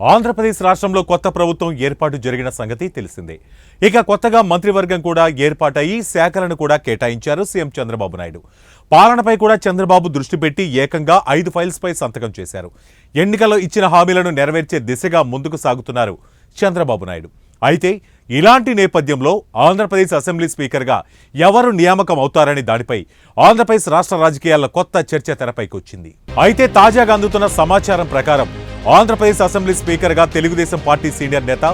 ఆంధ్రప్రదేశ్ రాష్ట్రంలో కొత్త ప్రభుత్వం ఏర్పాటు జరిగిన సంగతి తెలిసిందే. ఇక కొత్తగా మంత్రివర్గం కూడా ఏర్పాటయి శాఖలను కూడా కేటాయించారు సీఎం చంద్రబాబు నాయుడు. పాలనపై కూడా చంద్రబాబు దృష్టి పెట్టి ఏకంగా ఐదు ఫైల్స్పై సంతకం చేశారు. ఎన్నికల్లో ఇచ్చిన హామీలను నెరవేర్చే దిశగా ముందుకు సాగుతున్నారు చంద్రబాబు నాయుడు. అయితే ఇలాంటి నేపథ్యంలో ఆంధ్రప్రదేశ్ అసెంబ్లీ స్పీకర్గా ఎవరు నియామకం అవుతారని దానిపై ఆంధ్రప్రదేశ్ రాష్ట్ర రాజకీయాల్లో కొత్త చర్చ తెరపైకి వచ్చింది. అయితే తాజాగా అందుతున్న సమాచారం ప్రకారం ఆంధ్రప్రదేశ్ అసెంబ్లీ స్పీకర్గా తెలుగుదేశం పార్టీ సీనియర్ నేత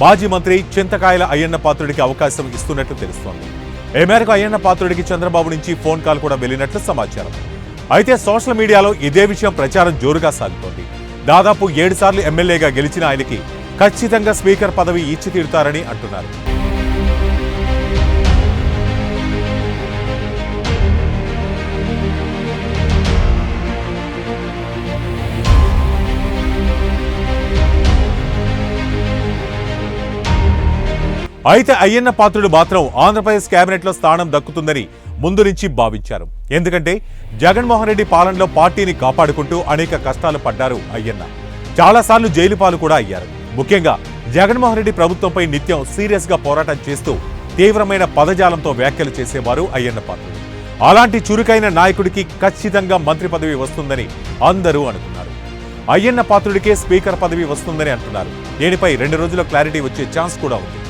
మాజీ మంత్రి చింతకాయల అయ్యన్న పాత్రుడికి అవకాశం ఇస్తున్నట్లు తెలుస్తోంది. ఈ మేరకు అయ్యన్న పాత్రుడికి చంద్రబాబు నుంచి ఫోన్ కాల్ కూడా వెళ్ళినట్లు సమాచారం. అయితే సోషల్ మీడియాలో ఇదే విషయం ప్రచారం జోరుగా సాగుతోంది. దాదాపు ఏడు సార్లు ఎమ్మెల్యేగా గెలిచిన ఆయనకి ఖచ్చితంగా స్పీకర్ పదవి ఇచ్చి తీరుతారని అంటున్నారు. అయితే అయ్యన్న పాత్రుడు మాత్రం ఆంధ్రప్రదేశ్ కేబినెట్లో స్థానం దక్కుతుందని ముందు నుంచి భావించారు. ఎందుకంటే జగన్మోహన్ రెడ్డి పాలనలో పార్టీని కాపాడుకుంటూ అనేక కష్టాలు పడ్డారు అయ్యన్న. చాలాసార్లు జైలు పాలు కూడా అయ్యారు. ముఖ్యంగా జగన్మోహన్ రెడ్డి ప్రభుత్వంపై నిత్యం సీరియస్గా పోరాటం చేస్తూ తీవ్రమైన పదజాలంతో వ్యాఖ్యలు చేసేవారు అయ్యన్న పాత్రుడు. అలాంటి చురుకైన నాయకుడికి ఖచ్చితంగా మంత్రి పదవి వస్తుందని అందరూ అనుకున్నారు. అయ్యన్న పాత్రుడికే స్పీకర్ పదవి వస్తుందని అంటున్నారు. దీనిపై రెండు రోజుల క్లారిటీ వచ్చే ఛాన్స్ కూడా ఉంది.